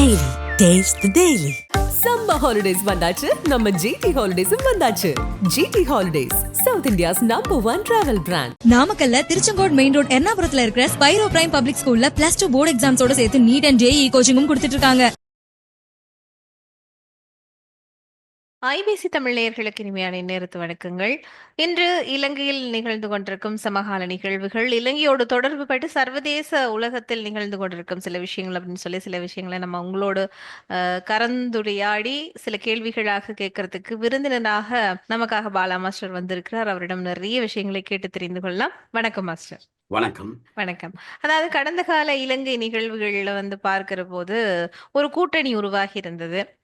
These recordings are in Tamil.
Daily. Taste the Daily. Summer holidays வந்தாச்சு நம்ம ஜிடி ஹாலிடேஸும் வந்தாச்சு GT holidays south India's number one travel brand நாமக்கல்ல திருச்செங்கோடு மெயின் ரோட் எர்ணாபுரத்துல இருக்கிற ஸ்பைரோ பிரைம் பப்ளிக் ஸ்கூல்ல பிளஸ் டூ போர்டு எக்ஸாம்ஸோட சேர்த்து நீட் அண்ட் ஜேஇ கோச்சிங்கும் கொடுத்துட்டு இருக்காங்க ஐபிசி தமிழ் நேயர்களுக்கு இனிமையான நேரத்து வணக்கங்கள். இன்று இலங்கையில் நிகழ்ந்து கொண்டிருக்கும் சமகால நிகழ்வுகள் இலங்கையோடு தொடர்பு பட்டு சர்வதேச உலகத்தில் நிகழ்ந்து கொண்டிருக்கும் சில விஷயங்கள் அப்படின்னு சொல்லி சில விஷயங்களை நம்ம உங்களோடு கலந்துரையாடி சில கேள்விகளாக கேட்கறதுக்கு விருந்தினராக நமக்காக பாலா மாஸ்டர் வந்திருக்கிறார். அவரிடம் நிறைய விஷயங்களை கேட்டு தெரிந்து கொள்ளலாம். வணக்கம் மாஸ்டர். வணக்கம். வணக்கம். அதாவது கடந்த கால இலங்கை நிகழ்வுகள்ல வந்து பார்க்கிற போது ஒரு கூட்டணி உருவாகி இருந்தது.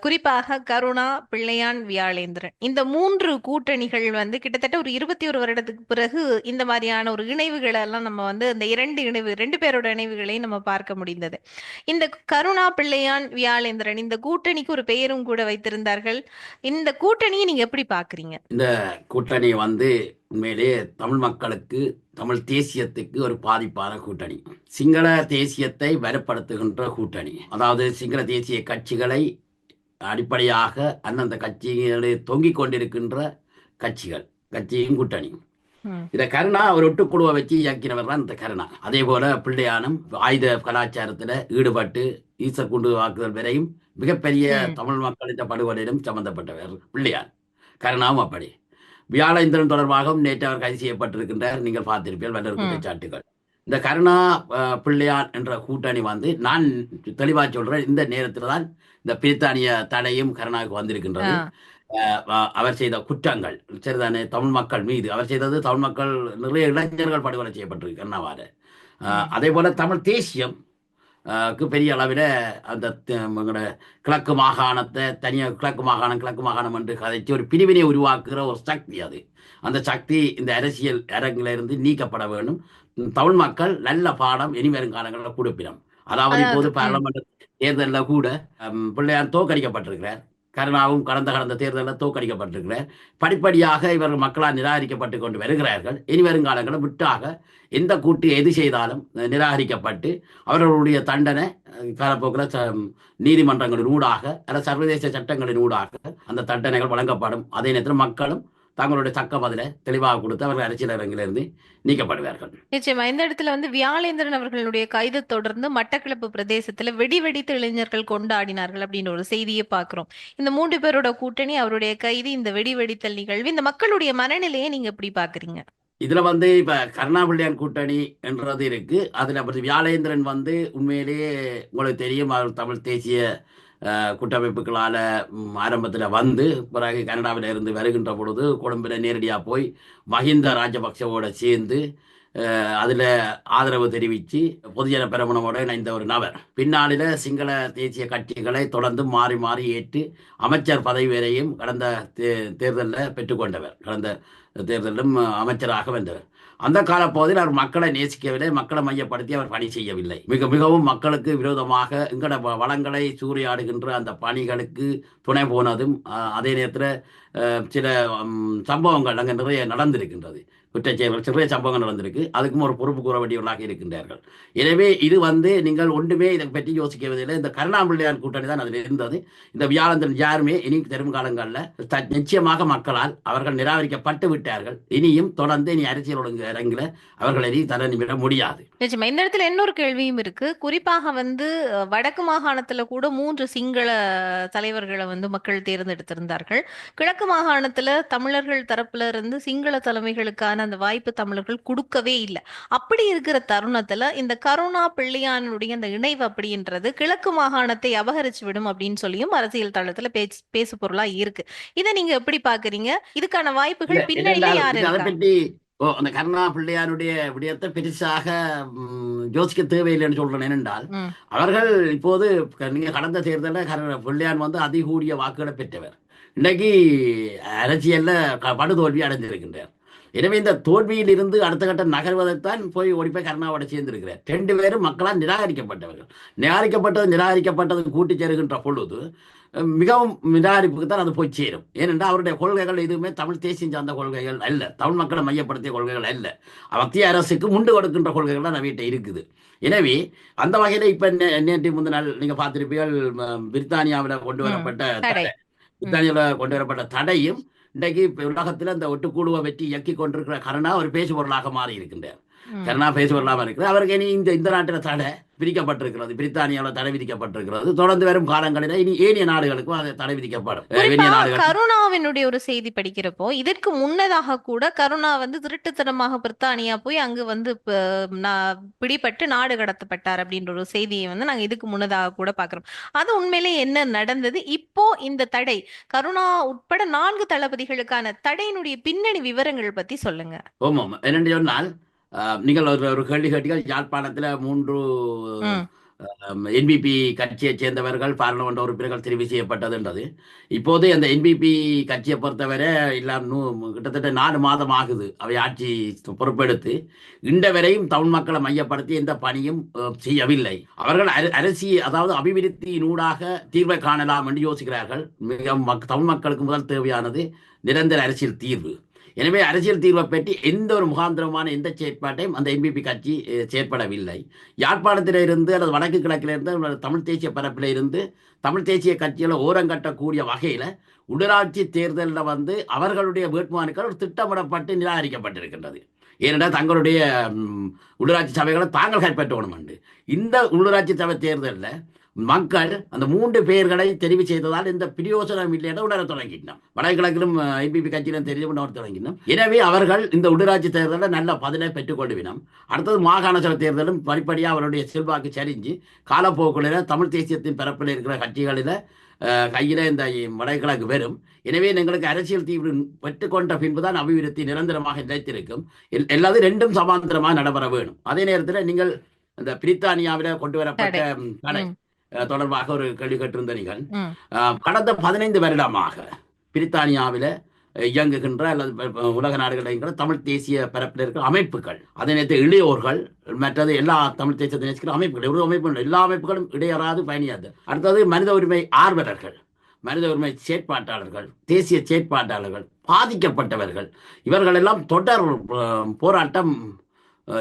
குறிப்பாக கருணா பிள்ளையான் வியாழேந்திரன். இந்த மூன்று கூட்டணிகள் வந்து கிட்டத்தட்ட ஒரு இருபத்தி ஒரு வருடத்துக்கு பிறகு இந்த மாதிரியான ஒரு இணைவுகளை எல்லாம் நம்ம வந்து இந்த இரண்டு இணைவு ரெண்டு பேரோட இணைவுகளையும் நம்ம பார்க்க முடிந்தது. இந்த கருணா பிள்ளையான் வியாழேந்திரன் இந்த கூட்டணிக்கு ஒரு பெயரும் கூட வைத்திருந்தார்கள். இந்த கூட்டணியை நீங்க எப்படி பாக்குறீங்க இந்த கூட்டணி வந்து உண்மையிலேயே தமிழ் மக்களுக்கு தமிழ் தேசியத்துக்கு ஒரு பாதிப்பான கூட்டணி. சிங்கள தேசியத்தை வலுப்படுத்துகின்ற கூட்டணி. அதாவது சிங்கள தேசிய கட்சிகளை அடிப்படையாக அந்தந்த கட்சிகளை தொங்கிக் கொண்டிருக்கின்ற கட்சிகள் கட்சியும் கூட்டணி ம். இத கருணா ஒரு ஒட்டுக்குழுவை வச்சு இயக்கினவர் தான் இந்த கருணா அதே போல பிள்ளையானும் ஆயுத கலாச்சாரத்துல ஈடுபட்டு ஈசர் குண்டு வாக்குதல் வரையும் மிகப்பெரிய. தமிழ் மக்களின் படுகொலையிலும் சம்பந்தப்பட்டவர் பிள்ளையான் கருணாவும் அப்படி வியாழேந்திரன் தொடர்பாகவும் நேற்று அவர் கைது செய்யப்பட்டிருக்கின்றார் நீங்கள் பார்த்திருப்பீர்கள் வல்லர். குற்றச்சாட்டுகள் இந்த கருணா அஹ், பிள்ளையான் என்ற கூட்டணி வந்து நான் தெளிவா சொல்றேன் இந்த நேரத்தில் தான் இந்த பிரித்தானிய தடையும் கருணாவுக்கு வந்திருக்கின்றது. அவர் செய்த குற்றங்கள் சரிதானே? தமிழ் மக்கள் மீது அவர் செய்தது தமிழ் மக்கள் நிறைய இளைஞர்கள் படுகொலை செய்யப்பட்டிருக்கு அஹ், அதே போல தமிழ் தேசியம் பெரிய அளவில் அந்த எங்களோட கிழக்கு மாகாணத்தை தனியாக கிழக்கு மாகாணம் கிழக்கு மாகாணம் என்று கதைச்சு ஒரு பிரிவினை உருவாக்குகிற ஒரு சக்தி அது. அந்த சக்தி இந்த அரசியல் அரங்கிலிருந்து நீக்கப்பட வேண்டும். தமிழ் மக்கள் நல்ல பாடம் இனி வரும் காலங்களில் கொடுப்பினம் அதாவது இப்போது. பாராளுமன்ற தேர்தலில் கூட பிள்ளையார் தோற்கடிக்கப்பட்டிருக்கிறார். கருணாவும் கடந்த கடந்த தேர்தலில் தோற்கடிக்கப்பட்டிருக்கிறார். படிப்படியாக இவர்கள் மக்களால் நிராகரிக்கப்பட்டு கொண்டு வருகிறார்கள். இனி வருங்காலங்களில் விட்டாக எந்த கூட்டு எது செய்தாலும் நிராகரிக்கப்பட்டு அவர்களுடைய தண்டனை காலப்போக்கில் நீதிமன்றங்களின் ஊடாக அல்லது சர்வதேச சட்டங்களின் ஊடாக அந்த தண்டனைகள் வழங்கப்படும். அதே நேரத்தில் மக்களும் தங்களுடைய தக்க பதிலை தெளிவாக கொடுத்து அவர்கள் அரசியல் அரங்கிலிருந்து நீக்கப்படுவார்கள். நிச்சயமா. இந்த இடத்துல வந்து வியாழேந்திரன் அவர்களுடைய கைது தொடர்ந்து மட்டக்களப்பு பிரதேசத்துல வெடி வெடித்து இளைஞர்கள் கொண்டாடினார்கள் அப்படின்னு ஒரு செய்தியை பார்க்கிறோம். இந்த மூன்று பேரோட கூட்டணி அவருடைய கைது இந்த வெடி வெடித்தல் நிகழ்வு இந்த மக்களுடைய மனநிலையை நீங்க எப்படி பாக்குறீங்க இதுல வந்து இப்ப கருணாபிள்ளையான் கூட்டணி என்றது இருக்கு. அதுல வியாழேந்திரன் வந்து உண்மையிலேயே உங்களுக்கு தெரியும் அவர் தமிழ் தேசிய கூட்டமைப்புகளால் ஆரம்பத்தில் வந்து பிறகு கனடாவில் இருந்து வருகின்ற பொழுது கொழும்பில் நேரடியாக போய் மஹிந்த ராஜபக்சவோட சேர்ந்து அதில் ஆதரவு தெரிவித்து பொதுஜன பெரமுனவோட இணைந்த ஒரு நபர். பின்னாளில் சிங்கள தேசிய கட்சிகளை தொடர்ந்து மாறி மாறி ஏற்று அமைச்சர் பதவி வரையும் கடந்த தே தேர்தலில் பெற்றுக்கொண்டவர். கடந்த தேர்தலிலும் அமைச்சராக வென்றவர் அந்த காலப்பகுதியில் அவர் மக்களை நேசிக்கவில்லை மக்களை மையப்படுத்தி அவர் பணி செய்யவில்லை. மிக மிகவும் மக்களுக்கு விரோதமாக எங்கட வ- வளங்களை சூறையாடுகின்ற அந்த பணிகளுக்கு துணை போனதும் அதே நேரத்தில் சில சம்பவங்கள் அங்கே நிறைய நடந்திருக்கின்றது. குற்றச்செயல்கள் சிறிய சம்பவங்கள் நடந்திருக்கு. அதுக்கும் ஒரு பொறுப்பு கூற வேண்டியவர்களாக இருக்கின்றார்கள். எனவே இது வந்து நீங்கள் ஒன்றுமே இதை பற்றி யோசிக்கவில்லை இந்த கருணாம்பிள்ளையார் கூட்டணி தான் அதில் இருந்தது. இந்த வியாழந்தன் யாருமே இனி தரும் காலங்களில் த- நிச்சயமாக மக்களால் அவர்கள் நிராகரிக்கப்பட்டு விட்டார்கள். இனியும் தொடர்ந்து இனி அரசியல் ஒழுங்கு அரங்கில் அவர்கள் இனி தர விட முடியாது. நிச்சயமா. இந்த இடத்துல இன்னொரு கேள்வியும் இருக்கு. குறிப்பாக வந்து வடக்கு மாகாணத்துல கூட மூன்று சிங்கள தலைவர்களை வந்து மக்கள் தேர்ந்தெடுத்திருந்தார்கள். கிழக்கு மாகாணத்துல தமிழர்கள் தரப்புல இருந்து சிங்கள தலைமைகளுக்கான அந்த வாய்ப்பு தமிழர்கள் கொடுக்கவே இல்லை. அப்படி இருக்கிற தருணத்துல இந்த கருணா பிள்ளையானுடைய அந்த இணைவு அப்படின்றது கிழக்கு மாகாணத்தை அபகரிச்சு விடும் அப்படின்னு சொல்லியும் அரசியல் தளத்துல பேச்சு பேசு பொருளா இருக்கு. இதை நீங்க எப்படி பாக்குறீங்க? இதுக்கான வாய்ப்புகள் பின்னணியில யாரு ஓ அந்த கருணா பிள்ளையாருடைய விடயத்தை பெருசாக யோசிக்க தேவையில்லைன்னு சொல்றேன். ஏனென்றால். அவர்கள் இப்போது நீங்க கடந்த தேர்தலில் பிள்ளையான் வந்து அதிகூடிய வாக்குகளை பெற்றவர். இன்னைக்கு அரசியல்ல படுதோல்வி அடைஞ்சிருக்கின்றார் எனவே இந்த தோல்வியில் இருந்து அடுத்த கட்ட நகர்வதைத்தான் போய் ஓடி போய் கருணாவோட சேர்ந்திருக்கிறார். ரெண்டு பேரும் மக்களால் நிராகரிக்கப்பட்டவர்கள். நிராகரிக்கப்பட்டது நிராகரிக்கப்பட்டது கூட்டி சேருகின்ற பொழுது மிகவும் நிராகரிப்புக்கு தான் அது போய் சேரும். ஏனென்றால் அவருடைய கொள்கைகள் எதுவுமே தமிழ் தேசியம் சார்ந்த கொள்கைகள் அல்ல. தமிழ் மக்களை மையப்படுத்திய கொள்கைகள் அல்ல. மத்திய அரசுக்கு முண்டு கொடுக்கின்ற கொள்கைகள் தான் நம்மகிட்ட இருக்குது. எனவே அந்த வகையில இப்ப நேற்று முந்தின நாள் நீங்க பார்த்திருப்பீர்கள் பிரித்தானியாவில் கொண்டு வரப்பட்ட பிரித்தானியாவில் கொண்டு வரப்பட்ட தடையும் இன்றைக்கு உலகத்தில் அந்த இந்த ஒட்டுக்குழுவை வெற்றி இயக்கி கொண்டிருக்கிற கருணா ஒரு பேச்சு பொருளாக மாறி இருக்கின்றார் கருணா பேசு பொருளாக இருக்கிறார் அவருக்கு இனி இந்த இந்த நாட்டில் தடை விதிக்கப்பட்டிருக்கிறது. பிரித்தானியாவில் தடை விதிக்கப்பட்டிருக்கிறது. தொடர்ந்து வரும் காலங்களில் இனி ஏனைய நாடுகளுக்கும் அது தடை விதிக்கப்படும். கருணாவினுடைய ஒரு செய்தி படிக்கிறப்போ இதற்கு முன்னதாக கூட கருணா வந்து திருட்டுத்தனமாக பிரித்தானியா போய் அங்கு வந்து பிடிபட்டு நாடு கடத்தப்பட்டார் அப்படின்ற ஒரு செய்தியை வந்து நாங்க இதுக்கு முன்னதாக கூட பாக்குறோம் அது உண்மையிலே என்ன நடந்தது? இப்போ இந்த தடை கருணா உட்பட நான்கு தளபதிகளுக்கான தடையினுடைய பின்னணி விவரங்கள் பத்தி சொல்லுங்க. ஆமாம் என்னென்று சொன்னால் நீங்கள் ஒரு ஒரு கேள்வி கேட்டீர்கள் யாழ்ப்பாணத்தில் மூன்று. என்பிபி கட்சியைச் சேர்ந்தவர்கள் பாராளுமன்ற உறுப்பினர்கள் தெரிவு செய்யப்பட்டதுன்றது. இப்போது அந்த என்பிபி கட்சியை பொறுத்தவரை எல்லாம் கிட்டத்தட்ட நாலு மாதம் ஆகுது அவை ஆட்சி பொறுப்பெடுத்து. இன்ற வரையும் தமிழ் மக்களை மையப்படுத்தி எந்த பணியும் செய்யவில்லை. அவர்கள் அர- அரசி அதாவது அபிவிருத்தியினூடாக தீர்வை காணலாம் என்று யோசிக்கிறார்கள். மிக மக்- தமிழ் மக்களுக்கு முதல் தேவையானது நிரந்தர அரசியல் தீர்வு. எனவே அரசியல் தீர்வை பற்றி எந்த ஒரு முகாந்திரமான எந்த செயற்பாட்டையும் அந்த எம்பிபி கட்சி செயற்படவில்லை. யாழ்ப்பாணத்தில் இருந்து அல்லது வடக்கு கிழக்கில இருந்து தமிழ் தேசிய பரப்பில் இருந்து தமிழ் தேசிய கட்சிகளை ஓரங்கட்டக்கூடிய வகையில் உள்ளாட்சி தேர்தலில் வந்து அவர்களுடைய வேட்புமனுக்கள் ஒரு திட்டமிடப்பட்டு நிராகரிக்கப்பட்டிருக்கின்றது. ஏனென்றால் தங்களுடைய உள்ளூராட்சி சபைகளை தாங்கள் கைப்பற்றணும் உண்டு இந்த உள்ளூராட்சி சபை தேர்தலில் மக்கள் அந்த மூன்று பெயர்களை தெரிவு செய்ததால் எந்த பிரயோசனம் இல்லை என உணர தொடங்கினோம் வடகிழக்கிலும் ஐபிபி கட்சியிலும் தெரிவு உணர தொடங்கினோம் எனவே அவர்கள் இந்த உள்ளூராட்சி தேர்தலில் நல்ல பதிலை பெற்றுக் கொள்வினோம் அடுத்தது மாகாண சபை தேர்தலும் படிப்படியாக அவருடைய செல்வாக்கு சரிஞ்சு காலப்போக்குள்ள தமிழ் தேசியத்தின் பரப்பில் இருக்கிற கட்சிகளில் கையில் இந்த வடகிழக்கு வரும். எனவே எங்களுக்கு அரசியல் தீர்வு பெற்றுக்கொண்ட பின்புதான் அபிவிருத்தி நிரந்தரமாக நிலைத்திருக்கும். எல்- எல்லாது ரெண்டும் சமாந்தரமாக நடைபெற வேணும். அதே நேரத்தில் நீங்கள் இந்த பிரித்தானியாவில் கொண்டு வரப்பட்ட தொடர்பாக ஒரு கேள்வி கேட்டிருந்த நீங்கள் கடந்த பதினைந்து வருடமாக பிரித்தானியாவில் இயங்குகின்ற அல்லது உலக நாடுகளில் தமிழ் தேசிய பரப்பில் இருக்கிற அமைப்புகள் அதே நேரத்தில் இளையோர்கள் மற்றது எல்லா தமிழ் தேசியத்தை நேசிக்கிற அமைப்புகள் ஒரு அமைப்பு. எல்லா அமைப்புகளும் இடையறாது பயணியாது அடுத்தது மனித உரிமை ஆர்வலர்கள் மனித உரிமை செயற்பாட்டாளர்கள் தேசிய செயற்பாட்டாளர்கள் பாதிக்கப்பட்டவர்கள் இவர்கள் எல்லாம் தொடர் போராட்டம்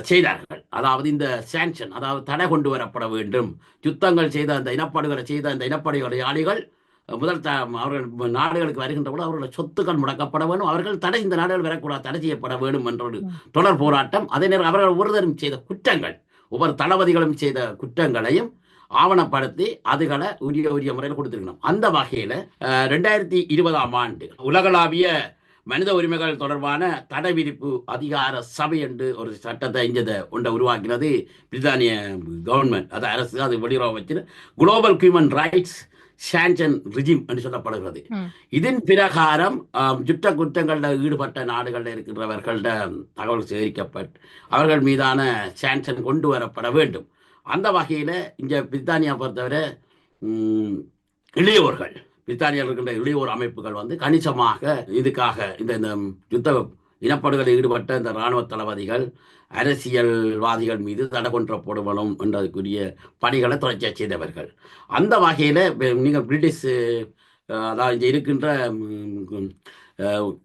செய்தார்கள். அதாவது இந்த சாங்ஷன் அதாவது தடை கொண்டு வரப்பட வேண்டும். யுத்தங்கள் செய்த அந்த இனப்படுகொலை செய்த அந்த இனப்படுகொலையாளிகள் அஹ், முதல் த அவர்கள் நாடுகளுக்கு வருகின்ற போது அவர்களுடைய சொத்துக்கள் முடக்கப்பட வேண்டும். அவர்கள் தடை இந்த நாடுகள் வரக்கூடாது தடை செய்யப்பட வேண்டும் என்ற ஒரு தொடர் போராட்டம். அதே நேரம் அவர்கள் ஒருவரும் செய்த குற்றங்கள் ஒவ்வொரு தளபதிகளும் செய்த குற்றங்களையும் ஆவணப்படுத்தி அதுகளை உரிய உரிய முறையில் கொடுத்திருக்கணும். அந்த வகையில ரெண்டாயிரத்தி இருபதாம் ஆண்டு உலகளாவிய மனித உரிமைகள் தொடர்பான தடை விதிப்பு அதிகார சபை என்று ஒரு சட்டத்தை இங்கே ஒன்றை உருவாக்கினது பிரித்தானிய கவர்மெண்ட் அது அரசு அது வெளியுறவு வச்சு global human rights sanction regime என்று சொல்லப்படுகிறது. இதன் பிரகாரம் யுத்த குற்றங்களில் ஈடுபட்ட நாடுகளில் இருக்கிறவர்கள்ட தகவல் சேகரிக்கப்பட்டு அவர்கள் மீதான சாங்ஷன் கொண்டு வரப்பட வேண்டும். அந்த வகையில் இங்கே பிரித்தானியா பொறுத்தவரை இளையோர்கள் பிரித்தானியாவில் இருக்கின்ற இளையோர் அமைப்புகள் வந்து கணிசமாக இதுக்காக இந்த இந்த யுத்த இனப்பாடுகளில் ஈடுபட்ட இந்த இராணுவ தளபதிகள் அரசியல்வாதிகள் மீது தடை கொன்றப்படுவனும் என்றதுக்குரிய பணிகளை தொடர்ச்சியாக செய்தவர்கள். அந்த வகையில் நீங்கள் பிரிட்டிஷ் அதாவது இங்கே இருக்கின்ற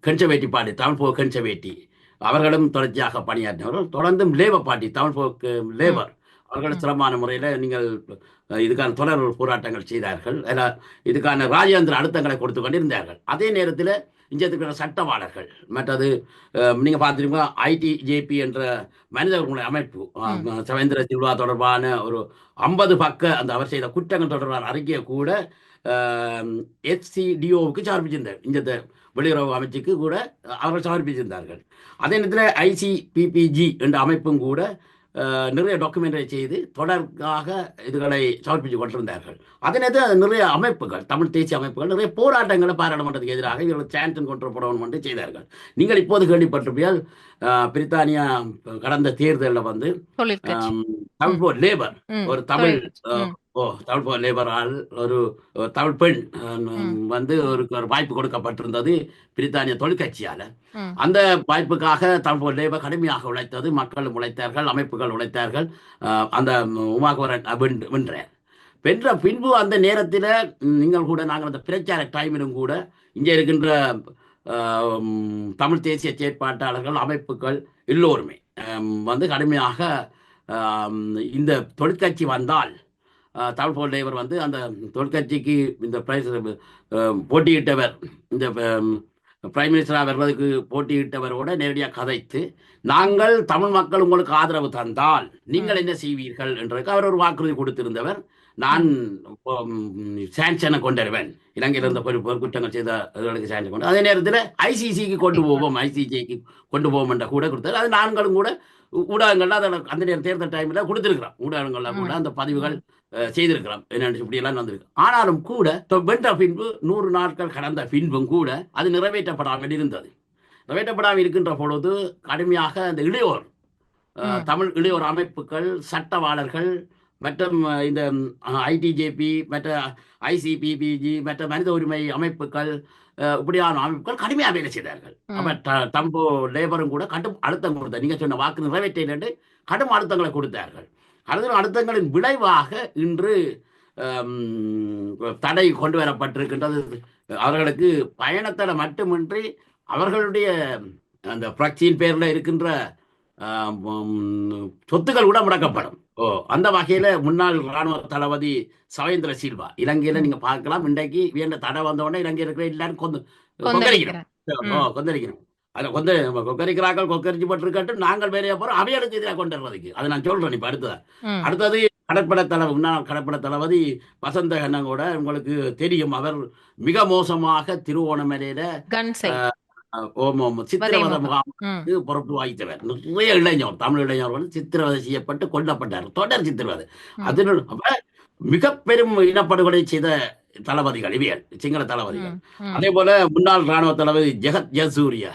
கன்சர்வேட்டி பாட்டி தமிழ் போ கன்சர்வேட்டி அவர்களும் தொடர்ச்சியாக பணியாற்றினவர்கள். தொடர்ந்தும் லேபர் பார்ட்டி தமிழ் போக்கு லேபர். அவர்கள் சிரமமான முறையில் நீங்கள் இதுக்கான தொடர் போராட்டங்கள் செய்தார்கள். இதுக்கான ராஜேந்திர அழுத்தங்களை கொடுத்து கொண்டிருந்தார்கள். அதே நேரத்தில் இங்கே இருக்கிற சட்டவாளர்கள் மற்றது அஹ், நீங்க பார்த்துருக்கீங்க ஐடி ஜேபி என்ற மனித உரிமை அமைப்பு சவேந்திர சில்வா தொடர்பான ஒரு ஐம்பது பக்க அந்த அவர் செய்த குற்றங்கள் தொடர்பான அறிக்கையை கூட எஃப்சிடிஓவுக்கு சமர்ப்பிச்சிருந்தார். இந்த வெளியுறவு அமைச்சுக்கு கூட அவர்கள் சமர்ப்பிச்சிருந்தார்கள். அதே நேரத்தில் ஐசிபிபிஜி என்ற அமைப்பும் கூட நிறைய டாக்குமெண்டரி செய்து தொடர்காக இதுகளை சமர்ப்பித்து கொண்டிருந்தார்கள். அதே நேரத்தில் நிறைய அமைப்புகள் தமிழ் தேசிய அமைப்புகள் நிறைய போராட்டங்களை பாராளுமன்றத்துக்கு எதிராக இவர்கள் சான்சன் கொண்டு போடணும் என்று செய்தார்கள். நீங்கள் இப்போது கேள்விப்பட்டிருப்பீர்கள் பிரித்தானியா கடந்த தேர்தலில் வந்து தமிழ் போர் லேபர் ஒரு தமிழ். ஓ தமிழ் போ- லேபரால் ஒரு தமிழ் பெண். வந்து ஒரு ஒரு வாய்ப்பு கொடுக்கப்பட்டிருந்தது பிரித்தானிய தொழிற்கட்சியால. அந்த வாய்ப்புக்காக தமிழ் போ- லேபர் கடுமையாக உழைத்தது மக்கள் உழைத்தார்கள் அமைப்புகள் உழைத்தார்கள் அந்த உமாகுமரன் வென்- வென்றார் வென்ற பின்பு அந்த நேரத்தில் நீங்கள் கூட நாங்கள் அந்த பிரச்சார டைமிலும் கூட இங்கே இருக்கின்ற தமிழ் தேசிய செயற்பாட்டாளர்கள் அமைப்புகள் எல்லோருமே. வந்து கடுமையாக இந்த தொழிற்கட்சி வந்தால் தமிழ் போல் லேபர் வந்து அந்த தொழிற்கட்சிக்கு இந்த பிரைஸ் போட்டியிட்டவர் இந்த பிரைம் மினிஸ்டராக வர்றதுக்கு போட்டியிட்டவரோட நேரடியாக கதைத்து நாங்கள் தமிழ் மக்கள் உங்களுக்கு ஆதரவு தந்தால் நீங்கள் என்ன செய்வீர்கள் என்றதுக்கு அவர் ஒரு வாக்குறுதி கொடுத்திருந்தவர். நான் சாங்ஷனை கொண்டுருவேன் இலங்கையில் இருந்த குற்றங்கள் செய்த இதுகளுக்கு சாங்ஷன் கொண்டு அதே நேரத்தில் ஐசிசிக்கு கொண்டு போவோம். ஐசிசிக்கு கொண்டு போவோம் என்ற கூட கொடுத்தாரு. அது நாங்களும் கூட ஊ- ஊடகங்கள்ல அதை அந்த நேரம் தேர்தல் டைமில் கொடுத்துருக்கிறோம். ஊடகங்கள்ல கூட அந்த பதிவுகள் செய்திருக்கிறோம். என்னென்னு இப்படியெல்லாம் வந்திருக்கு. ஆனாலும் கூட வென்ற பின்பு நூறு நாட்கள் கடந்த பின்பும் கூட அது நிறைவேற்றப்படாமல் இருந்தது. நிறைவேற்றப்படாமல் இருக்கின்ற பொழுது கடுமையாக அந்த இளையோர். தமிழ் இளையோர் அமைப்புகள் சட்டவாளர்கள் மற்றும் இந்த ஐடிஜேபி மற்ற ஐசிபிபிஜி மற்ற மனித உரிமை அமைப்புகள் இப்படியான அமைப்புகள் கடுமையாக வேலை செய்தார்கள். அப்ப டம்போ லேபரும் கூட கடும் அழுத்தம் கொடுத்தார். நீங்க சொன்ன வாக்கு நிறைவேற்ற என்று கடும் அழுத்தங்களை கொடுத்தார்கள். கடும் அழுத்தங்களின் விளைவாக இன்று தடை கொண்டு வரப்பட்டிருக்கின்றது. அவர்களுக்கு பயணத்தடை மட்டுமின்றி அவர்களுடைய அந்த புரட்சியின் பேர்ல இருக்கின்ற சொத்துக்கள் கூட முடக்கப்படும். ஓ அந்த வகையில முன்னாள் ராணுவ தளபதி சவேந்திர சில்வா இலங்கையில நீங்க பார்க்கலாம் இன்றைக்கு வேண்ட தடை வந்த உடனே இலங்கையில் இருக்கிற எல்லாரும் கொந்து கொந்தளிக்கிறோம். கொந்தளிக்கிறோம். அதில் கொந்த கொக்கரிக்கிறார்கள் கொக்கரிச்சு பட்டிருக்கட்டும் நாங்கள் வேலையை போறோம் அவையெடுத்து இதில் கொண்டு வர்றதுக்கு அதை நான் சொல்றேன் இப்ப அடுத்தது. அடுத்தது கடற்படை தளபதி முன்னாள் கடற்படை தளபதி வசந்த கண்ணங்கூட உங்களுக்கு தெரியும். அவர் மிக மோசமாக திருவோணமலையில சித்திரவத. முகாமுக்கு. பொறுப்பு வகித்தவர் நிறைய இளைஞர் தமிழ் இளைஞர் வந்து சித்திரவதை செய்யப்பட்டு கொல்லப்பட்டார் தொடர் சித்திரவதை அப்ப மிக பெரும் இனப்படுகொலை செய்த தளபதிகள் இவியல் சிங்கள தளபதிகள். அதே போல முன்னாள் ராணுவ தளபதி ஜெகத் ஜெயசூர்யா.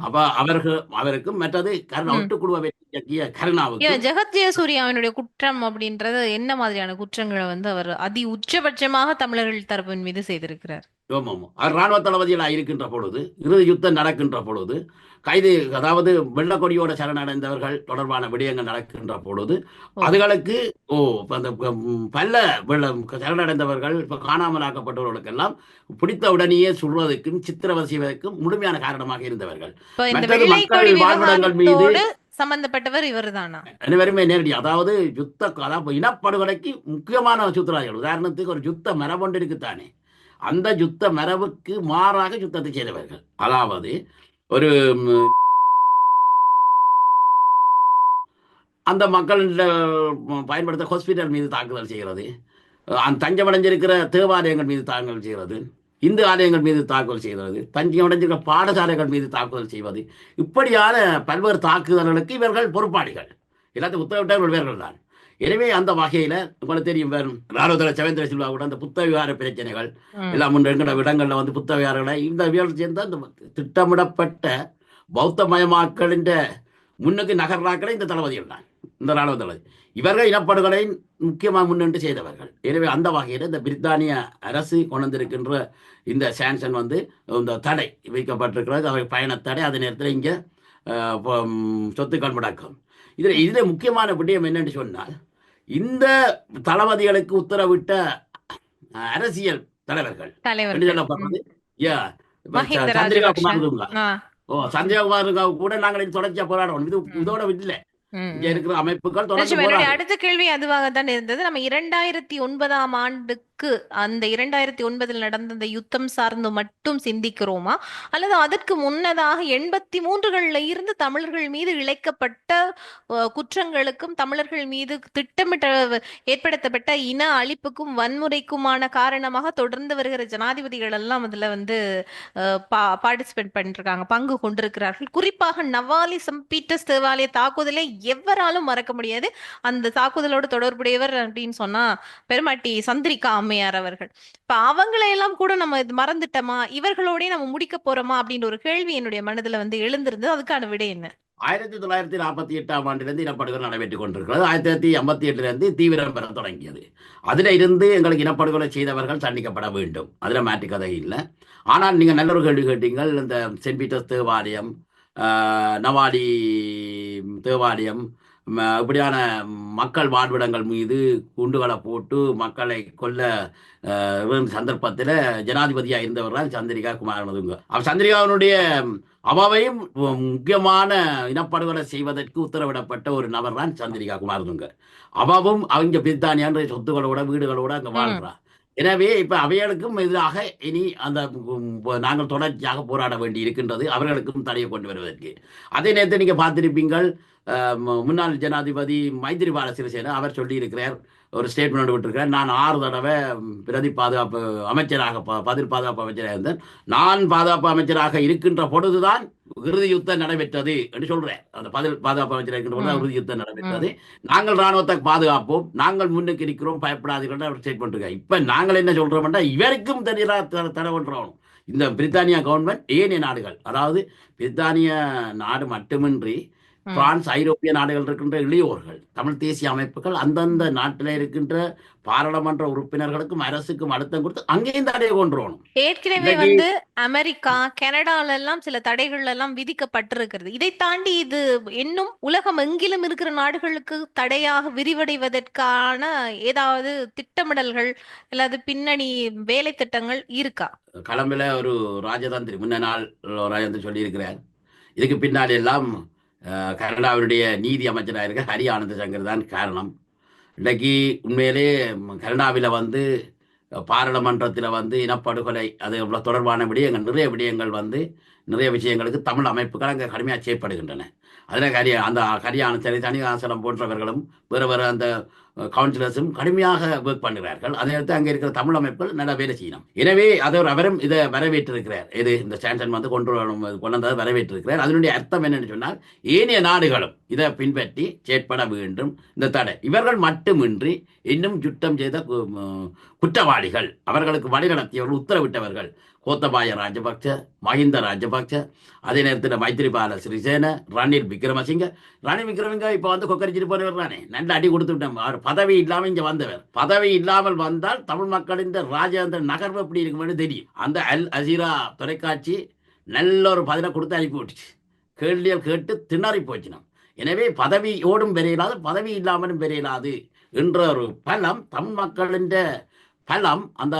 அப்ப அவர்கள் அவருக்கும் மற்றது கருணா ம். ஒட்டு குடும்ப வெற்றிய கருணாவுக்கு ஜெகத் ஜெயசூர்யாவினுடைய குற்றம் அப்படின்றது என்ன மாதிரியான குற்றங்களை வந்து அவர் அதி உச்சபட்சமாக தமிழர்கள் தரப்பின் மீது செய்திருக்கிறார் ஆமாம் ராணுவ தளபதிகளாக இருக்கின்ற பொழுது இறுதி யுத்தம் நடக்கின்ற பொழுது கைது அதாவது வெள்ளக்கொடியோட சரணடைந்தவர்கள் தொடர்பான விடயங்கள் நடக்கின்ற பொழுது. அதுகளுக்கு ஓ அந்த வெள்ள சரணடைந்தவர்கள் இப்ப காணாமல் ஆக்கப்பட்டவர்களுக்கெல்லாம் பிடித்த உடனேயே சுடுவதற்கும் சித்திரவதை செய்வதற்கும் முழுமையான காரணமாக இருந்தவர்கள். மக்கள் வாழ்விடங்கள் மீது சம்பந்தப்பட்டவர் இவர்தானா? அனைவருமே நேரடி அதாவது யுத்த இனப்படுகொலைக்கு முக்கியமான சூத்திராதிகள் உதாரணத்துக்கு ஒரு யுத்த மரபொண்டு இருக்குத்தானே அந்த யுத்த மரபுக்கு மாறாக யுத்தத்தை செய்தவர்கள். அதாவது ஒரு அந்த மக்கள் பயன்படுத்த ஹாஸ்பிட்டல் மீது தாக்குதல் செய்கிறது. அந்த தஞ்சமடைஞ்சிருக்கிற தேவாலயங்கள் மீது தாக்குதல் செய்கிறது. இந்து ஆலயங்கள் மீது தாக்குதல் செய்கிறது. தஞ்சமடைஞ்சிருக்கிற பாடசாலைகள் மீது தாக்குதல் செய்வது. இப்படியான பல்வேறு தாக்குதல்களுக்கு இவர்கள் பொறுப்பாளிகள். எல்லாத்தையும் உத்தரவிட்டவர்கள் இவர்கள் தான் எனவே அந்த வகையில உங்களுக்கு தெரியும் ராணுவத்தில் சவேந்திர சில்வா கூட அந்த புத்த விகார பிரச்சனைகள். எல்லாம் எங்கட இடங்கள்ல வந்து புத்த விகாரங்களை இந்த வியல் சேர்ந்த அந்த திட்டமிடப்பட்ட பௌத்தமயமாக்கலின் முன்னுக்கு நகர்றாக்களை இந்த தளபதிகள் தான் இந்த ராணுவ தளபதி. இவர்கள் இனப்படுகொலை முக்கியமாக முன்னின்று செய்தவர்கள். எனவே அந்த வகையில் இந்த பிரித்தானிய அரசு கொண்டு வந்திருக்கின்ற இந்த சாங்ஷன் வந்து இந்த தடை வைக்கப்பட்டிருக்கிறது. அவை பயணத்தடை அதே நேரத்தில் இங்கே சொத்துக்கள் முடக்கம். இதில் இதில் முக்கியமான விடயம் என்னன்னு சொன்னால் இந்த தளபதிகளுக்கு உத்தரவிட்ட அரசியல் தலைவர்கள். என்று தலைவர் சொல்லப்படுறது யா இப்ப மஹிந்த சந்திரிகா ராஜபக்ஷ. குமார் இருந்தா. ஆ. ஓ சஞ்சய் குமார் கூட நாங்கள் தொடர்ச்சியா போராடணும் இது இதோட இல்லை. இங்க இருக்கிற அமைப்புகள் அடுத்த கேள்வி அதுவாகத்தான் இருந்தது. நம்ம இரண்டாயிரத்தி ஒன்பதாம் அளவுக்கு அந்த இரண்டாயிரத்தி ஒன்பதில் நடந்த அந்த யுத்தம் சார்ந்து மட்டும் சிந்திக்கிறோமா? அல்லது அதற்கு முன்னதாக எண்பத்தி மூன்றுகள்ல இருந்து தமிழர்கள் மீது இழைக்கப்பட்ட குற்றங்களுக்கும் தமிழர்கள் மீது திட்டமிட்ட ஏற்படுத்தப்பட்ட இன அழிப்புக்கும் வன்முறைக்குமான காரணமாக தொடர்ந்து வருகிற ஜனாதிபதிகள் எல்லாம் அதுல வந்து பார்ட்டிசிபேட் பண்ணிருக்காங்க பங்கு கொண்டிருக்கிறார்கள். குறிப்பாக நவாலி பீட்டர்ஸ் தேவாலய தாக்குதலை எவராலும் மறக்க முடியாது. அந்த தாக்குதலோடு தொடர்புடையவர் அப்படின்னு சொன்னா பெருமாட்டி சந்திரிகா அம்மையார் அவர்கள். இப்ப அவங்களையெல்லாம் கூட நம்ம இது மறந்துட்டோமா? இவர்களோடய நம்ம முடிக்க போறோமா? அப்படின்ற ஒரு கேள்வி என்னுடைய மனதுல வந்து எழுந்திருந்தது அதுக்கான விடை என்ன? ஆயிரத்தி தொள்ளாயிரத்தி நாற்பத்தி எட்டாம் ஆண்டிலிருந்து இனப்படுகொலை நடைபெற்றுக் கொண்டிருக்கிறது ஆயிரத்தி தொள்ளாயிரத்தி ஐம்பத்தி எட்டிலிருந்து தீவிரம் பெற தொடங்கியது. அதில் இருந்து எங்களுக்கு இனப்படுகொலை செய்தவர்கள் தண்டிக்கப்பட வேண்டும். அதில் மாற்றி கதை இல்லை. ஆனால் நீங்கள் நல்ல ஒரு கேள்வி கேட்டீங்கள். இந்த சென்ட் பீட்டர்ஸ் தேவாலயம் ஆஹ், நவாலி தேவாலயம் இப்படியான மக்கள் வாழ்விடங்கள் மீது குண்டுகளை போட்டு மக்களை கொல்ல சந்தர்ப்பத்தில் ஜனாதிபதியாக இருந்தவர் தான் சந்திரிகா குமாரனதுங்க. அவர் சந்திரிகாவினுடைய அவாவையும் முக்கியமான இனப்படுகொலை செய்வதற்கு உத்தரவிடப்பட்ட ஒரு நபர் தான் சந்திரிகா குமாரதுங்க அவாவும் அவங்க பிரித்தானியான்ற சொத்துக்களோட வீடுகளோட அங்க வாழ்றா. எனவே இப்ப அவைகளுக்கும் எதிராக இனி அந்த நாங்கள் தொடர்ச்சியாக போராட வேண்டி இருக்கின்றது அவர்களுக்கும் தடையை கொண்டு வருவதற்கு. அதே நேரத்தில் நீங்க பார்த்திருப்பீங்கள் முன்னாள் ஜனாதிபதி மைத்திரிபால சிறிசேன அவர் சொல்லியிருக்கிறார் ஒரு ஸ்டேட்மெண்ட் விட்டிருக்கிறார் நான் ஆறு தடவை பிரதி பாதுகாப்பு அமைச்சராக ப- பதில் பாதுகாப்பு அமைச்சராக இருந்தேன். நான் பாதுகாப்பு அமைச்சராக இருக்கின்ற பொழுதுதான் இறுதி யுத்தம் நடைபெற்றது என்று சொல்றேன். அந்த பதில் பாதுகாப்பு அமைச்சராக இருக்கின்ற பொழுது இறுதி யுத்தம் நடைபெற்றது. நாங்கள் ராணுவத்தை பாதுகாப்போம். நாங்கள் முன்னுக்கு நிற்கிறோம். பயப்படாதீர்கள் அவர் ஸ்டேட் பண்ணிருக்காங்க இப்ப நாங்கள் என்ன சொல்றோம்னா இவருக்கும் தெரியல தடை பண்றோம் இந்த பிரித்தானியா கவர்மெண்ட் ஏனைய நாடுகள் அதாவது பிரித்தானிய நாடு மட்டுமின்றி. பிரான்ஸ் ஐரோப்பிய நாடுகள் இருக்கின்ற இளையோர்கள் தமிழ் தேசிய அமைப்புகள் அந்தந்த நாட்டில் இருக்கின்ற பாராளுமன்ற உறுப்பினர்களுக்கும் அரசுக்கும் அழுத்தம் கொடுத்து அங்கேயும் தடையை கொண்டு வரணும் ஏற்கனவே வந்து அமெரிக்கா கனடால எல்லாம் சில தடைகள் எல்லாம் விதிக்கப்பட்டிருக்கிறது. இதை தாண்டி இது இன்னும் உலகம் எங்கிலும் இருக்கிற நாடுகளுக்கு தடையாக விரிவடைவதற்கான ஏதாவது திட்டமிடல்கள் அல்லது பின்னணி வேலை திட்டங்கள் இருக்கா? களம்பில் ஒரு ராஜதந்திரி முன்ன நாள் ராஜதந்திரி சொல்லியிருக்கிறார். இதுக்கு பின்னாடி எல்லாம் கனடாவினுடைய நீதி அமைச்சராக இருக்க ஹரி ஆனந்த சங்கர் தான் காரணம். இன்னைக்கு உண்மையிலே கனடாவில் வந்து பாராளுமன்றத்தில் வந்து இனப்படுகொலை அது இவ்வளோ தொடர்பான விடயங்கள் நிறைய விடயங்கள் வந்து நிறைய விஷயங்களுக்கு தமிழ் அமைப்புகள் அங்கே கடுமையாக செய்யப்படுகின்றன அதில் கரிய அந்த கரியான சரி தனிகாசலம் போன்றவர்களும் வேறு வேறு அந்த கவுன்சிலர்ஸும் கடுமையாக ஒர்க் பண்ணுகிறார்கள். அதை அடுத்து அங்கே இருக்கிற தமிழ் அமைப்புகள் நல்லா வேலை செய்யணும். எனவே அதை அவரும் இதை வரவேற்றிருக்கிறார். இது இந்த ஸ்டான்சன் வந்து கொண்டு வரணும் கொண்டு வரவேற்றிருக்கிறார். அதனுடைய அர்த்தம் என்னன்னு சொன்னால் ஏனைய நாடுகளும் இதை பின்பற்றி செயற்பட வேண்டும். இந்த தடை. இவர்கள் மட்டுமின்றி இன்னும் சுத்தம் செய்த கு- குற்றவாளிகள் அவர்களுக்கு வழிநடத்தியவர்கள் உத்தரவிட்டவர்கள் கோத்தபாய ராஜபக்ச மஹிந்த ராஜபக்ச அதே நேரத்தில் மைத்திரிபால சிறிசேன ரணில் விக்ரமசிங்க. ரணில் விக்ரமசிங்க இப்போ வந்து கொக்கரிச்சிட்டு போனவர் தானே. நல்ல அடி கொடுத்து விட்டோம் அவர் பதவி இல்லாமல் இங்கே வந்தவர். பதவி இல்லாமல் வந்தால் தமிழ் மக்களின் ராஜேந்திர நகர்வு எப்படி இருக்கும்னு தெரியும். அந்த அல் அசீரா தொலைக்காட்சி நல்ல ஒரு பதிலை கொடுத்து அனுப்பி விட்டுச்சு. கேள்விகள் கேட்டு திணறி போச்சினோம் எனவே பதவியோடும் பெரியலாது பதவி இல்லாமலும் பெரியலாது என்ற ஒரு பலம் தமிழ் மக்களின் பலம் அந்த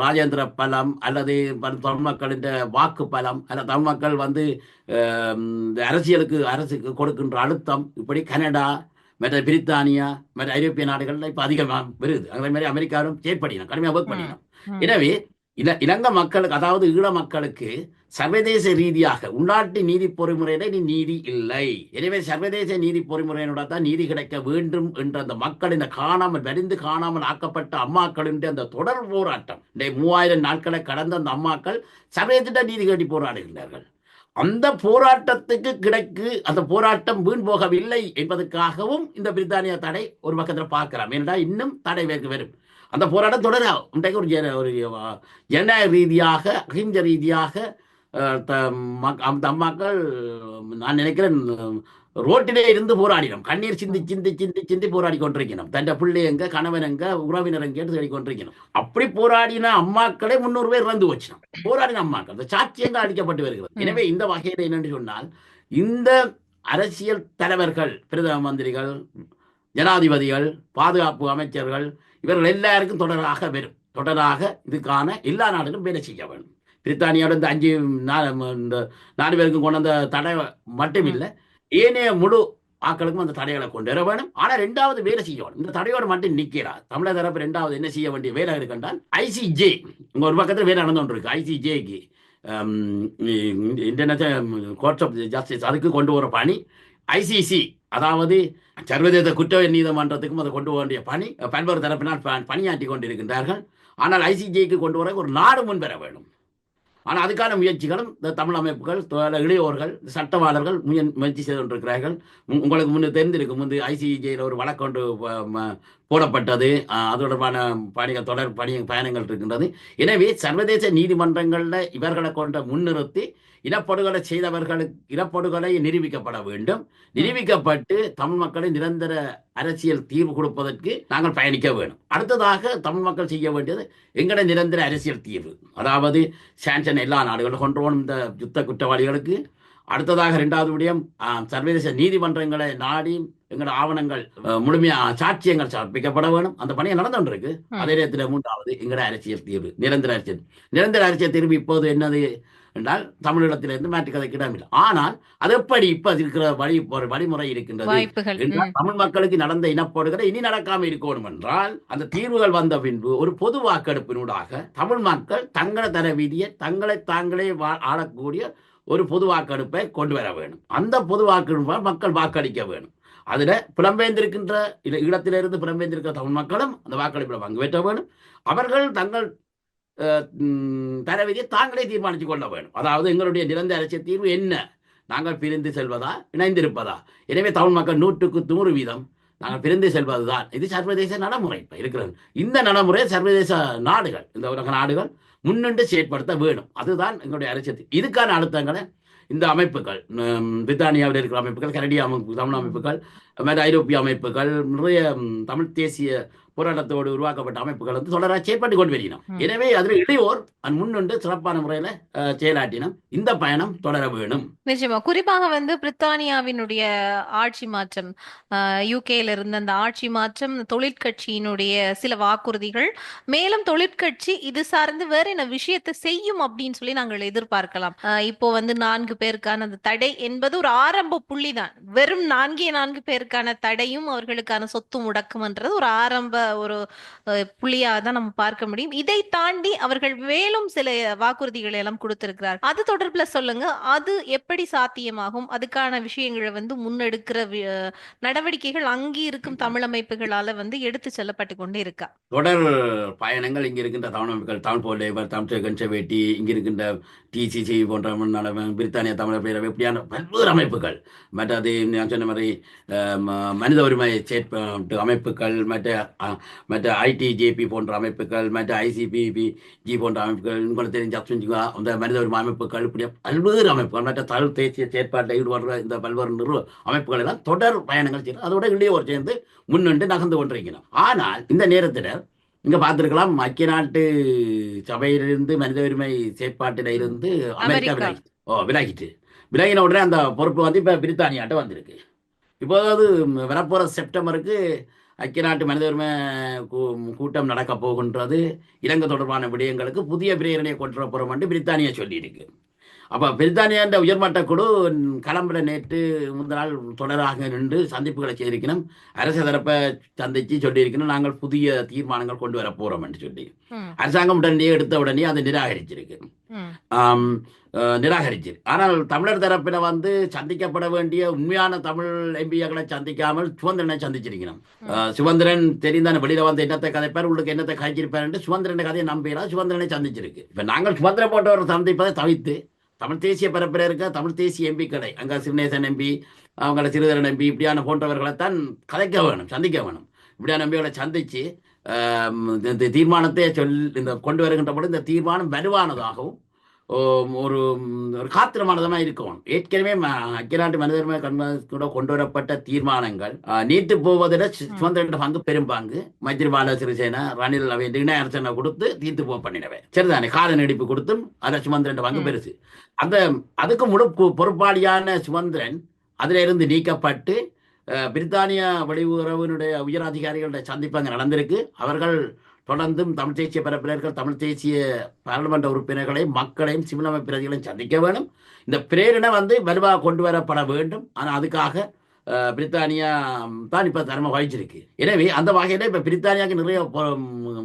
ராஜேந்திர பலம் அல்லது தமிழ் மக்களின் வாக்கு பலம் அல்ல தமிழ் மக்கள் வந்து இந்த அரசியலுக்கு அரசுக்கு கொடுக்கின்ற அழுத்தம் இப்படி கனடா மற்ற பிரித்தானியா மற்ற ஐரோப்பிய நாடுகள்ல இப்ப அதிகமாக வருது. அதே மாதிரி அமெரிக்காவும் செயற்படினோம் கடுமையாக ஒர்க் பண்ணினோம். எனவே இல இலங்கை மக்களுக்கு அதாவது ஈழ மக்களுக்கு சர்வதேச ரீதியாக உள்நாட்டு நீதி பொறிமுறையில இனி நீதி இல்லை. எனவே சர்வதேச நீதி பொறிமுறையினோட தான் நீதி கிடைக்க வேண்டும் என்ற அந்த மக்கள் இந்த காணாமல் வரிந்து காணாமல் ஆக்கப்பட்ட அம்மாக்களின் அந்த தொடர் போராட்டம். இந்த மூவாயிரம் நாட்களை கடந்த அந்த அம்மாக்கள் சர்வதேச நீதி கேட்டி போராடுகின்றார்கள். அந்த போராட்டத்துக்கு கிடைக்கு அந்த போராட்டம் வீண் போகவில்லை என்பதற்காகவும் இந்த பிரித்தானியா தடை ஒரு பக்கத்தில் பார்க்கலாம். ஏனென்றால் இன்னும் தடை வேறு வரும். அந்த போராட்டம் தொடரும் இன்றைக்கு ஒரு ஜன- ஒரு ஜனநாயக ரீதியாக அகிம்ச ரீதியாக த- மக்- அந்த அம்மாக்கள் நான் நினைக்கிறேன் ரோட்டிலே இருந்து போராடினோம். கண்ணீர் சிந்தி சிந்தி சிந்தி சிந்தி போராடி கொண்டிருக்கணும் தன் பிள்ளை எங்க கணவன் எங்க உறவினர் எங்க தேடி கொண்டிருக்கணும் அப்படி போராடின அம்மாக்களே முன்னூறு பேர் இறந்து வச்சினோம் போராடின அம்மாக்கள். சாட்சியங்கள் அளிக்கப்பட்டு வருகிறது? எனவே இந்த வகையில் என்னென்று சொன்னால் இந்த அரசியல் தலைவர்கள் பிரதம மந்திரிகள் ஜனாதிபதிகள் பாதுகாப்பு அமைச்சர்கள் இவர்கள் எல்லாருக்கும் தொடராக வரும். தொடராக இதுக்கான எல்லா நாடுகளும் வேலை செய்ய வேண்டும். பிரித்தானியாவோட இந்த அஞ்சு நாலு பேருக்கும் கொண்டு தடை மட்டும் இல்லை. ஏனைய முழு ஆக்களுக்கும் அந்த தடைகளை கொண்டு வர வேணும். ஆனா ரெண்டாவது வேலை செய்ய வேணும். இந்த தடையோடு மட்டும் நிக்கிறார் தமிழக தரப்பு ரெண்டாவது என்ன செய்ய வேண்டிய வேலை இருக்கின்றால் ஐசிஜே இங்கே ஒரு பக்கத்தில் வேலை நடந்து கொண்டு இருக்கு ஐசிஜேக்கு um, international courts of justice அதுக்கு கொண்டு வர பணி. ஐசிசி அதாவது சர்வதேச குற்ற நீதிமன்றத்துக்கும் அதை கொண்டு வர வேண்டிய பணி. பல்வேறு தரப்பினால் ப- பணியாற்றி கொண்டிருக்கின்றார்கள். ஆனால் ஐசிஜேக்கு கொண்டு வர ஒரு நாடு முன்வர வேண்டும் ஆனால் அதுக்கான முயற்சிகளும் இந்த தமிழ் அமைப்புகள் இளையோர்கள் சட்டவாளர்கள் முய முயற்சி செய்து கொண்டிருக்கிறார்கள் உங்களுக்கு முன்னு தெரிந்திருக்கும் முன்பு ஐசிஜேயில் ஒரு வழக்கு ஒன்று போடப்பட்டது. அது தொடர்பான பணிகள் தொடர் பணி பயணங்கள் இருக்கின்றது. எனவே சர்வதேச நீதிமன்றங்களில் இவர்களை கொண்ட முன்னிறுத்தி இனப்படுகொலை செய்தவர்களுக்கு இனப்படுகொலை நிரூபிக்கப்பட வேண்டும். நிரூபிக்கப்பட்டு தமிழ் மக்களை நிரந்தர அரசியல் தீர்வு கொடுப்பதற்கு நாங்கள் பயணிக்க வேண்டும். அடுத்ததாக தமிழ் மக்கள் செய்ய வேண்டியது எங்கட நிரந்தர அரசியல் தீர்வு. அதாவது சான்சன் எல்லா நாடுகளும் போகணும் இந்த யுத்த குற்றவாளிகளுக்கு. அடுத்ததாக இரண்டாவது விடயம் சர்வதேச நீதிமன்றங்களை நாடி எங்களோட ஆவணங்கள் முழுமையா சாட்சியங்கள் சமர்ப்பிக்கப்பட வேணும் அந்த பணியை நடந்து கொண்டிருக்கு ம். அதே நேரத்தில் மூன்றாவது எங்கட அரசியல் தீர்வு. நிரந்தர அரசியல் நிரந்தர அரசியல் தீர்வு இப்போது என்னது? என்றால் தமிழிடத்திலிருந்து மாற்றி கதைக்கு இடமில்லை. ஆனால் அது எப்படி இப்ப இருக்கிற வழி வழிமுறை இருக்கின்றது என்றால். தமிழ் மக்களுக்கு நடந்த இனப்படுகிற இனி நடக்காம இருக்கணும் என்றால் அந்த தீர்வுகள் வந்த பின்பு ஒரு பொது வாக்கெடுப்பினூடாக தமிழ் மக்கள் தங்களை தர வீதியை தங்களை தாங்களே ஆளக்கூடிய ஒரு பொது வாக்கெடுப்பை கொண்டு வர வேணும் அந்த பொது வாக்கெடுப்பை மக்கள் வாக்களிக்க வேணும் அதுல புலம்பெயர்ந்திருக்கின்ற இட- இடத்திலிருந்து புலம்பெயர்ந்திருக்கிற தமிழ் மக்களும் அந்த வாக்களிப்பில் பங்கு பெற்ற வேணும் அவர்கள் தங்கள் தரவிதியை தாங்களே தீர்மானித்துக் கொள்ள வேண்டும். அதாவது எங்களுடைய நிரந்தர அரசியல் தீர்வு என்ன? நாங்கள் பிரிந்து செல்வதா? இணைந்திருப்பதா? எனவே தமிழ் மக்கள் நூற்றுக்கு நூறு வீதம். நாங்கள் பிரிந்து செல்வதுதான். இது சர்வதேச நடைமுறை இப்போ இருக்கிறது. இந்த நடைமுறை சர்வதேச நாடுகள் இந்த உலக நாடுகள் முன்னின்று செயற்படுத்த வேணும் அதுதான் எங்களுடைய அரசியல் இதுக்கான அழுத்தங்களை இந்த அமைப்புகள் பிரித்தானியாவில் இருக்கிற அமைப்புகள் கனடிய அமைப்பு தமிழ் அமைப்புகள் மற்ற ஐரோப்பிய அமைப்புகள் நிறைய தமிழ் தேசிய போராட்டத்தோடு உருவாக்கப்பட்ட அமைப்புகள் வந்து தொடராக செயற்பட்டு கொண்டு வருகிறோம். எனவே அதில் இளையோர் முன்னின்று சிறப்பான முறையில் செயலாற்றினோம். இந்த பயணம் தொடர வேணும். நிச்சயமா. குறிப்பாக வந்து பிரித்தானியாவினுடைய ஆட்சி மாற்றம் யூகேல இருந்த அந்த ஆட்சி மாற்றம் தொழிற்கட்சியினுடைய சில வாக்குறுதிகள் மேலும் தொழிற்கட்சி இது சார்ந்து வேற என்ன விஷயத்தை செய்யும் அப்படின்னு சொல்லி நாங்கள் எதிர்பார்க்கலாம். இப்போ வந்து நான்கு பேருக்கான அந்த தடை என்பது ஒரு ஆரம்ப புள்ளிதான். வெறும் நான்கே நான்கு பேருக்கான தடையும் அவர்களுக்கான சொத்து முடக்கும்ன்றது ஒரு ஆரம்ப ஒரு புள்ளியாக தான் நம்ம பார்க்க முடியும். இதை தாண்டி அவர்கள் மேலும் சில வாக்குறுதிகளை எல்லாம் கொடுத்திருக்கிறார். அது தொடர்புல சொல்லுங்க. அது எப்படி சாத்தியமாகும்? அதுக்கான விஷயங்களை வந்து முன்னெடுக்கிற நடவடிக்கைகள் அங்கே இருக்கும் தமிழ் அமைப்புகளால வந்து எடுத்து செல்லப்பட்டு கொண்டே இருக்கா? தொடர் பயணங்கள் இங்க இருக்கின்ற தமிழ் அமைப்புகள் Tamil for labour Tamil conservative இங்க இருக்கின்ற டிசிசி போன்ற பிரித்தானிய தமிழர் பேரவை இப்படியான பல்வேறு அமைப்புகள். மற்றது நான் சொன்ன மாதிரி மனித உரிமை அமைப்புகள் மற்ற மற்ற ஐடிஜேபி போன்ற அமைப்புகள் மற்ற ஐசிபிபி ஜி போன்ற அமைப்புகள் உங்களுக்கு தெரிஞ்ச அப்சுஞ்சிகா அந்த மனித உரிமை அமைப்புகள் இப்படி பல்வேறு அமைப்புகள் மற்ற தமிழ் தேசிய செயற்பாட்டில் ஈடுபடுற இந்த பல்வேறு நிறுவ அமைப்புகள் எல்லாம் தொடர் பயணங்கள் செய்யணும் அதோட இடையோர் சேர்ந்து முன்னின்று நகர்ந்து கொண்டிருக்கணும் ஆனால் இந்த நேரத்தில் இங்க பார்த்திருக்கலாம் ஐக்கிய நாட்டு சபையிலிருந்து மனித உரிமை செயற்பாட்டில இருந்து அமெரிக்கா. விலகி ஓ விலகிட்டு. விலகின உடனே அந்த பொறுப்பு வந்து இப்ப பிரித்தானியாட்ட வந்திருக்கு. இப்போது வரப்போற செப்டம்பருக்கு ஐக்கிய நாட்டு மனித உரிமை கூ- கூட்டம் நடக்க போகின்றது. இலங்கை தொடர்பான விடயங்களுக்கு புதிய பிரேரணையை கொண்டு வரப்போகிறோம் என்று பிரித்தானியா சொல்லியிருக்கு. அப்ப பிரித்தானியாண்ட உயர்மட்ட குழு களம்பில் நேற்று முந்த நாள் தொடராக நின்று சந்திப்புகளை செய்திருக்கணும். அரசு தரப்பை சந்திச்சு சொல்லியிருக்கணும். நாங்கள் புதிய தீர்மானங்கள் கொண்டு வர போறோம் என்று சொல்லி. அரசாங்கம் உடனே எடுத்த உடனே அதை நிராகரிச்சிருக்கு. நிராகரிச்சு ஆனால் தமிழர் தரப்பில் வந்து சந்திக்கப்பட வேண்டிய உண்மையான தமிழ் எம்பிகளை சந்திக்காமல் சுதந்திரனை சந்திச்சிருக்கணும். சுதந்திரன் தெரிந்தான வெளியில வந்து என்னத்தை கதைப்பார் உங்களுக்கு என்னத்தை கதைச்சிருப்பார் என்று சுதந்திரன் கதையை நம்பினா சுதந்திரனை சந்திச்சிருக்கு. இப்ப நாங்கள் சுதந்திரம் போட்டவர் சந்திப்பதை தவிர்த்து தமிழ் தேசிய பரப்புரை இருக்க? தமிழ் தேசிய எம்பிக்களை அங்க சிவநேசன் எம்பி அவங்கள சிறுதரன் எம்பி இப்படியான போன்றவர்களைத்தான் கதைக்க வேணும் சந்திக்க வேணும். இப்படியான எம்பிகளை சந்திச்சு இந்த தீர்மானத்தை சொல் இந்த கொண்டு வருகின்ற பொழுது இந்த தீர்மானம் வலுவானதாகவும் ஒரு ஒரு காத்திரமானதாக இருக்கணும் ஏற்கனவே ம- ஐக்கிய நாட்டு மனித உரிமை கண்காணிக்கூட கொண்டு வரப்பட்ட தீர்மானங்கள். நீட்டு போவதில் சுதந்திர பங்கு பெரும் பங்கு மைத்திரிபால சிறிசேனா ரணில் இணையரசனை கொடுத்து தீர்த்து போ பண்ணினவை. சரிதானே? கால நீடிப்பு கொடுத்தும் அதில் சுமந்திரன் பங்கு. பெருசு. அந்த அதுக்கு முழு பொறுப்பாளியான சுமந்திரன் அதில் இருந்து நீக்கப்பட்டு பிரித்தானிய வெளியுறவினுடைய உயர் அதிகாரிகளுடைய சந்திப்பு அங்கே நடந்திருக்கு. அவர்கள் தொடர்ந்தும் தமிழ் தேசிய பரப்பினர்கள் தமிழ் தேசிய பாராளுமன்ற உறுப்பினர்களையும் மக்களையும் சிவில் பிரதிகளையும் சந்திக்க வேண்டும் இந்த பிரேரணை வந்து வலுவாக கொண்டு வரப்பட வேண்டும். ஆனால் அதுக்காக பிரித்தானியா தான் இப்போ தரம வகிச்சிருக்கு. எனவே அந்த வகையில் இப்போ பிரித்தானியாவுக்கு நிறைய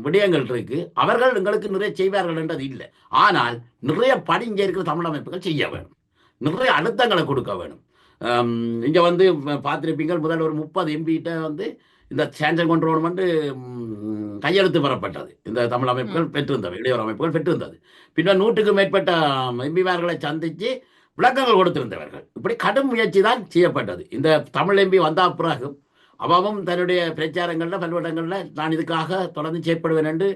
விடயங்கள் இருக்கு. அவர்கள் எங்களுக்கு நிறைய செய்வார்கள் என்றது இல்லை. ஆனால் நிறைய பணி இங்கே இருக்கிற தமிழ் அமைப்புகள் செய்ய வேணும். நிறைய அழுத்தங்களை கொடுக்க வேணும். இங்கே வந்து ப- முதல் ஒரு முப்பது எம்பிகிட்ட வந்து இந்த சான்சல் கண்ட்ரோல் வந்து கையெழுத்து பெறப்பட்டது. இந்த தமிழ் அமைப்புகள் பெற்றிருந்தவை இளையோர் அமைப்புகள் பெற்றிருந்தது. பின்னர் நூற்றுக்கும் மேற்பட்ட எம்பிமார்களை சந்தித்து விளக்கங்கள் கொடுத்திருந்தவர்கள். இப்படி கடும் முயற்சி தான் செய்யப்பட்டது. இந்த தமிழ் எம்பி வந்த பிறகு அவாவும் தன்னுடைய பிரச்சாரங்களில் பல்வேடங்களில் நான் இதுக்காக தொடர்ந்து செயற்படுவேன் என்று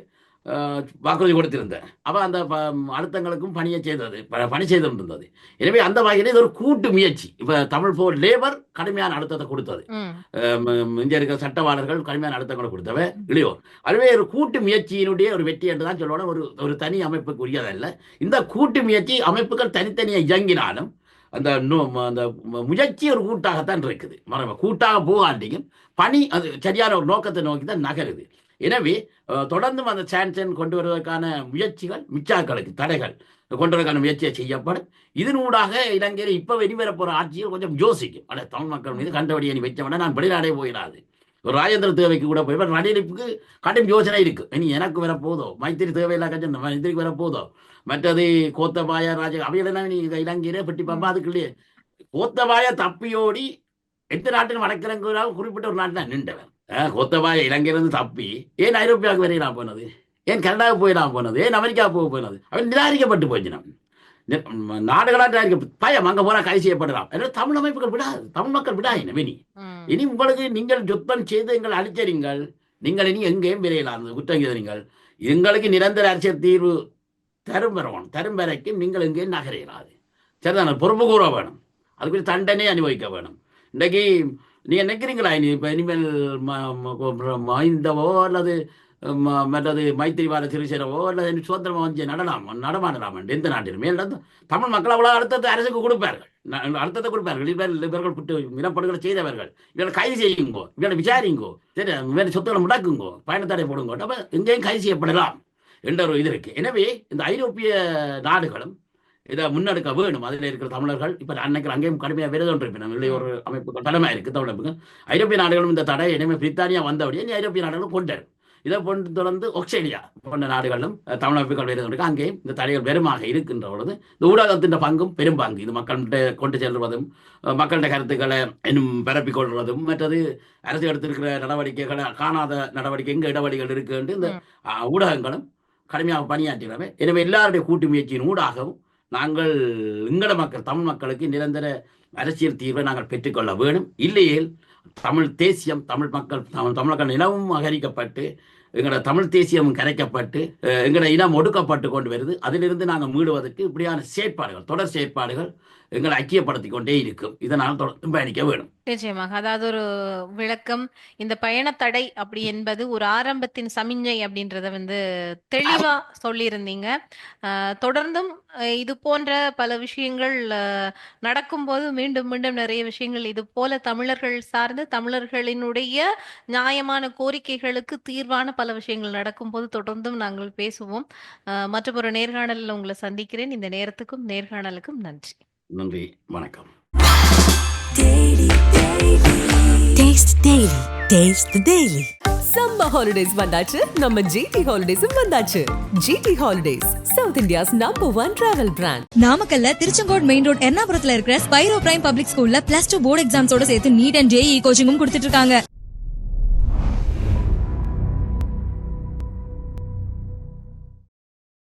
வாக்குறுதி கொடுத்திருந்தேன். அவ அந்த அழுத்தங்களுக்கும் பணியை செய்தது பணி செய்து இருந்தது எனவே அந்த வகையில் இது ஒரு கூட்டு முயற்சி. இப்போ தமிழ் போர் லேபர் கடுமையான அழுத்தத்தை கொடுத்தது. இருக்கிற சட்டவாளர்கள் கடுமையான அழுத்தங்களை கொடுத்தவ. இளையோர். அதுவே ஒரு கூட்டு முயற்சியினுடைய ஒரு வெற்றி என்று தான் சொல்லணும். ஒரு ஒரு தனி அமைப்புக்கு உரியதல்ல இந்த கூட்டு முயற்சி அமைப்புகள் தனித்தனியாக இயங்கினாலும் அந்த அந்த முயற்சி ஒரு கூட்டாகத்தான் இருக்குது. மரபு கூட்டாக போகாண்டியும் பணி அது சரியான ஒரு நோக்கத்தை நோக்கி தான் நகருது. எனவே தொடர்ந்து தொடர்ந்தும் அந்த சான்சன் கொண்டு வருவதற்கான முயற்சிகள் மிச்சாக்களுக்கு தடைகள் கொண்டு வருவதற்கான முயற்சியை செய்யப்படும். இதனூடாக இலங்கையில் இப்போ வெளிவரப்போகிற போகிற கொஞ்சம் யோசிக்கும். அட தமிழ் மக்கள் மீது கண்டபடியை நீ வச்சவன நான் வெளிநாடே போயிடாது. ஒரு ராஜேந்திர தேவைக்கு கூட போய் இவர் கடும் யோசனை இருக்கு. இனி எனக்கு வரப்போதோ? மைத்திரி தேவையில்லா கட்சி மைத்திரிக்கு வரப்போதோ? மற்றது கோத்தபாய ராஜ அவையெல்லாம் நீ இலங்கையிலே பெட்டி பம்பா அதுக்கு இல்லையே கோத்தபாய தப்பியோடி எந்த நாட்டின் வடக்கிழங்கு குறிப்பிட்ட ஒரு நாட்டில் நின்றவன் அஹ், கோத்தபாய இலங்கையிலிருந்து தப்பி. ஏன் ஐரோப்பியாவுக்கு வரையலாம் போனது? ஏன் கனடாவுக்கு போயிடலாம் போனது? ஏன் அமெரிக்காவுக்கு போக போனது? அவன் நிராகரிக்கப்பட்டு போச்சு நம்ம நாடுகளாக பயம் அங்கே போனால் கைது செய்யப்படலாம். எனவே தமிழ் அமைப்புகள் விடாது. தமிழ் மக்கள் விடாயின இனி. இனி உங்களுக்கு நீங்கள் யுத்தம் செய்து எங்கள் அழிச்சறீங்கள் நீங்கள் இனி எங்கேயும் விரையலாம். குற்றம் செய்தீங்கள் எங்களுக்கு நிரந்தர அரசியல் தீர்வு தரும் வரணும். தரும் வரைக்கும் நீங்கள் எங்கேயும் நகரையிடாது சரிதானே? பொறுப்பு கூற வேணும். அதுக்கு தண்டனை அனுபவிக்க வேணும். இன்றைக்கு நீங்கள் நினைக்கிறீங்களா இனி இப்போ இனிமேல் ம- அல்லது ம- மற்றது மைத்திரிவாத சிறிசேனவோ அல்லது சுதந்திரமாக வந்து நடலாம் நடமாடலாம் எந்த நாட்டிலும் தமிழ் மக்கள் அவ்வளோ அழுத்தத்தை அரசுக்கு கொடுப்பார்கள். ந- அழுத்தத்தை கொடுப்பார்கள். இவர் இவர்கள் குற்ற இனப்படுகளை செய்தவர்கள். இவர்களை கைது செய்யுங்கோ இவர்களை விசாரிங்கோ சரி வேறு சொத்துக்களை முடக்குங்கோ பயணத்தடை போடுங்கோ அப்போ எங்கேயும் கைது செய்யப்படலாம் என்ற ஒரு இது இருக்கு. எனவே இந்த ஐரோப்பிய நாடுகளும் இதை முன்னெடுக்க வேணும். அதில் இருக்கிற தமிழர்கள் இப்போ அன்னைக்கு அங்கேயும் கடுமையாக விரதம் இருப்பினும். இல்லை ஒரு அமைப்புகள் தலைமையாக இருக்குது தமிழ் ஐரோப்பிய நாடுகளும் இந்த தடை எனவே பிரித்தானியா வந்தபடியே ஐரோப்பிய நாடுகளும் கொண்டாரு இதை போன்று தொடர்ந்து ஆஸ்திரேலியா போன்ற நாடுகளிலும் தமிழ் அமைப்புகள் விரதம் இருக்கு. அங்கேயும் இந்த தடைகள் பெருமாக இருக்கின்ற பொழுது இந்த ஊடகத்தின் பங்கும் பெரும் பங்கு இது மக்கள்கிட்ட கொண்டு செல்வதும் மக்களுடைய கருத்துக்களை இன்னும் பரப்பிக் கொள்வதும் மற்றது அரசு எடுத்திருக்கிற நடவடிக்கைகளை காணாத நடவடிக்கை எங்க இடவழிகள் இருக்குன்னு இந்த அஹ், ஊடகங்களும் கடுமையாக பணியாற்றினவை. எனவே எல்லாருடைய கூட்டு முயற்சியின் ஊடாகவும் நாங்கள் இங்கட மக்கள் தமிழ் மக்களுக்கு நிரந்தர அரசியல் தீர்வை நாங்கள் பெற்றுக்கொள்ள வேணும். இல்லையேல் தமிழ் தேசியம் தமிழ் மக்கள் தமிழ் இனமும் அகரிக்கப்பட்டு எங்களோட தமிழ் தேசியம் கரைக்கப்பட்டு எங்களோட இனம் ஒடுக்கப்பட்டு கொண்டு வருது. அதிலிருந்து நாங்கள் மீடுவதற்கு இப்படியான செயற்பாடுகள் தொடர் செயற்பாடுகள் எங்களை ஐக்கியப்படுத்தி கொண்டே இருக்கும். இதனால் தொடர்ந்து பயணிக்க வேணும் நிச்சயமாக. அதாவது ஒரு விளக்கம் இந்த பயணத்தடை அப்படி என்பது ஒரு ஆரம்பத்தின் சமிஞ்சை அப்படின்றத வந்து தெளிவா சொல்லியிருந்தீங்க. தொடர்ந்தும் இது போன்ற பல விஷயங்கள் நடக்கும் நடக்கும்போது மீண்டும் மீண்டும் நிறைய விஷயங்கள் இது போல தமிழர்கள் சார்ந்து தமிழர்களினுடைய நியாயமான கோரிக்கைகளுக்கு தீர்வான பல விஷயங்கள் நடக்கும்போது தொடர்ந்தும் நாங்கள் பேசுவோம். அஹ், மற்றும் ஒரு நேர்காணலில் உங்களை சந்திக்கிறேன். இந்த நேரத்துக்கும் நேர்காணலுக்கும் நன்றி. நன்றி வணக்கம் Taste Daily. Taste the Daily. Summer holidays வந்தாச்சு நம்ம ஜிடி ஹாலிடேஸும் வந்தாச்சு GT holidays south India's number one travel brand நாமக்கல்ல திருச்செங்கோடு மெயின் ரோட் எர்ணாபுரத்துல இருக்கிற ஸ்பைரோ பிரைம் பப்ளிக் ஸ்கூல்ல பிளஸ் டூ போர்டு எக்ஸாம்ஸோட சேர்த்து நீட் அண்ட் ஜேஇ கோச்சிங்கும் கொடுத்துட்டு இருக்காங்க